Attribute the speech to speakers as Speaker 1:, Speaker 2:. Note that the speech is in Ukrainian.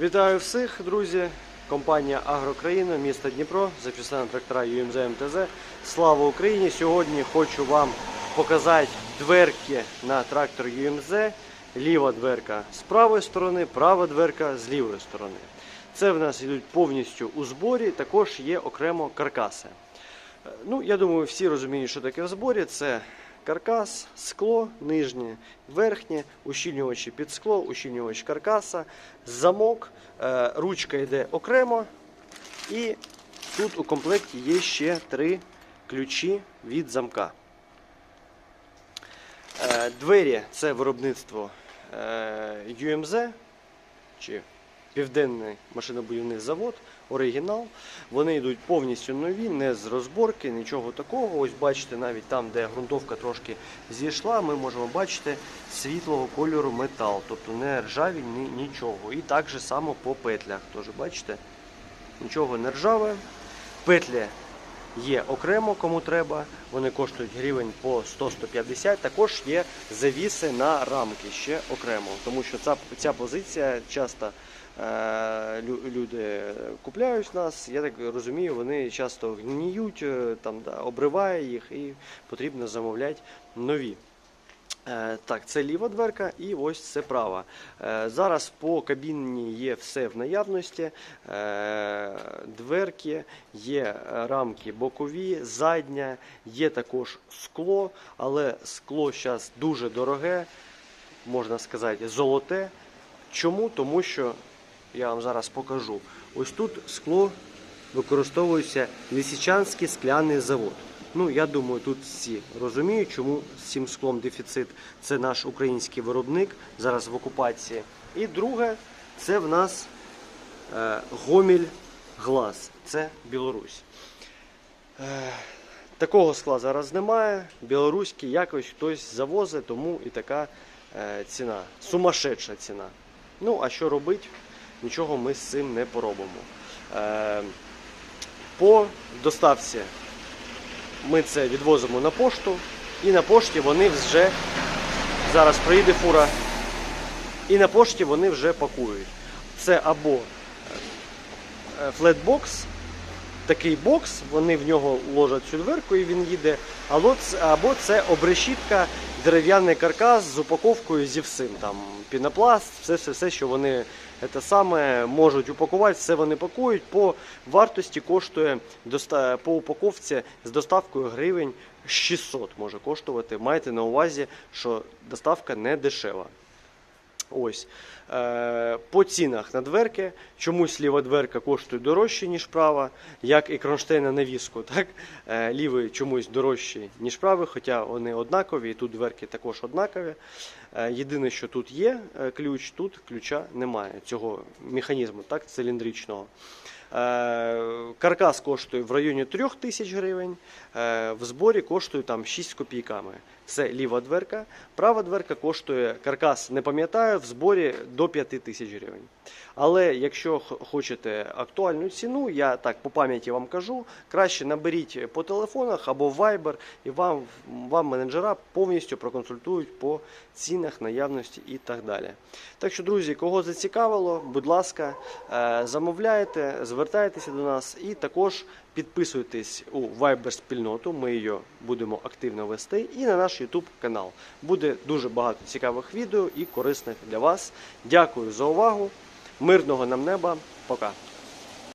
Speaker 1: Вітаю всіх, друзі! Компанія Агрокраїна, місто Дніпро, записана трактора ЮМЗ МТЗ. Слава Україні! Сьогодні хочу вам показати дверки на трактор ЮМЗ. Ліва дверка з правої сторони, права дверка з лівої сторони. Це в нас йдуть повністю у зборі, також є окремо каркаси. Ну, я думаю, всі розуміють, що таке в зборі. Це каркас, скло, нижнє, верхнє, ущільнювачі під скло, ущільнювач каркаса, замок, е, ручка йде окремо. І тут у комплекті є ще три ключі від замка. Е, Двері це виробництво е, UMZ чи Південний машинобудівний завод, оригінал. Вони йдуть повністю нові, не з розборки, нічого такого. Ось бачите, навіть там, де ґрунтовка трошки зійшла, ми можемо бачити світлого кольору метал, тобто не ржаві, ні, нічого. І так же само по петлях. Тож бачите, нічого не ржаве. Петлі є окремо, кому треба. Вони коштують гривень по 100-150. Також є завіси на рамки ще окремо, тому що ця, ця позиція часто люди купляють нас. Я так розумію, вони часто гніють, е, там да, обриває їх і потрібно замовляти нові. Е, Так, це ліва дверка і ось це права. Е, Зараз по кабіні є все в наявності. Е, Дверки, є рамки бокові, задня, є також скло, але скло зараз дуже дороге, можна сказати, золоте. Чому? Тому що я вам зараз покажу. Ось тут скло використовується Лисичанський скляний завод. Ну, я думаю, тут всі розуміють, чому з цим склом дефіцит. Це наш український виробник зараз в окупації. І друге, це в нас е, Гоміль Глаз. Це Білорусь. Е, такого скла зараз немає. Білоруський якось хтось завозить, тому і така е, ціна. Сумасшедша ціна. Ну, а що робити? Нічого ми з цим не поробимо. Е, по доставці ми це відвозимо на пошту, і на пошті вони вже зараз приїде фура, і на пошті вони вже пакують. Це або е, флетбокс, такий бокс, вони в нього ложать цю дверку і він їде. Або це, обрешітка, дерев'яний каркас з упаковкою зі всім. Там пінопласт, все, все, все, що вони це саме можуть упакувати, все вони пакують. По вартості коштує по упаковці з доставкою гривень 600 може коштувати. Майте на увазі, що доставка не дешева. Ось. Е, по цінах на дверки. Чомусь ліва дверка коштує дорожче, ніж права, як і кронштейна на візку. Так? Е, лівий чомусь дорожчий, ніж правий, хоча вони однакові, і тут дверки також однакові. Е, єдине, що тут є ключ, тут ключа немає цього механізму так, циліндричного. Е, Каркас коштує в районі 3 тисяч гривень, е, в зборі коштує там 6 копійками. Це ліва дверка. Права дверка коштує каркас, не пам'ятаю, в зборі до 5 тисяч гривень. Але якщо хочете актуальну ціну, я так по пам'яті вам кажу, краще наберіть по телефонах або в Viber, і вам, вам менеджера повністю проконсультують по цінах, наявності і так далі. Так що, друзі, кого зацікавило, будь ласка, е, замовляйте, звертайтеся до нас і також підписуйтесь у Viber спільноту. Ми її будемо активно вести. І на наш YouTube канал. Буде дуже багато цікавих відео і корисних для вас. Дякую за увагу. Мирного нам неба. Пока.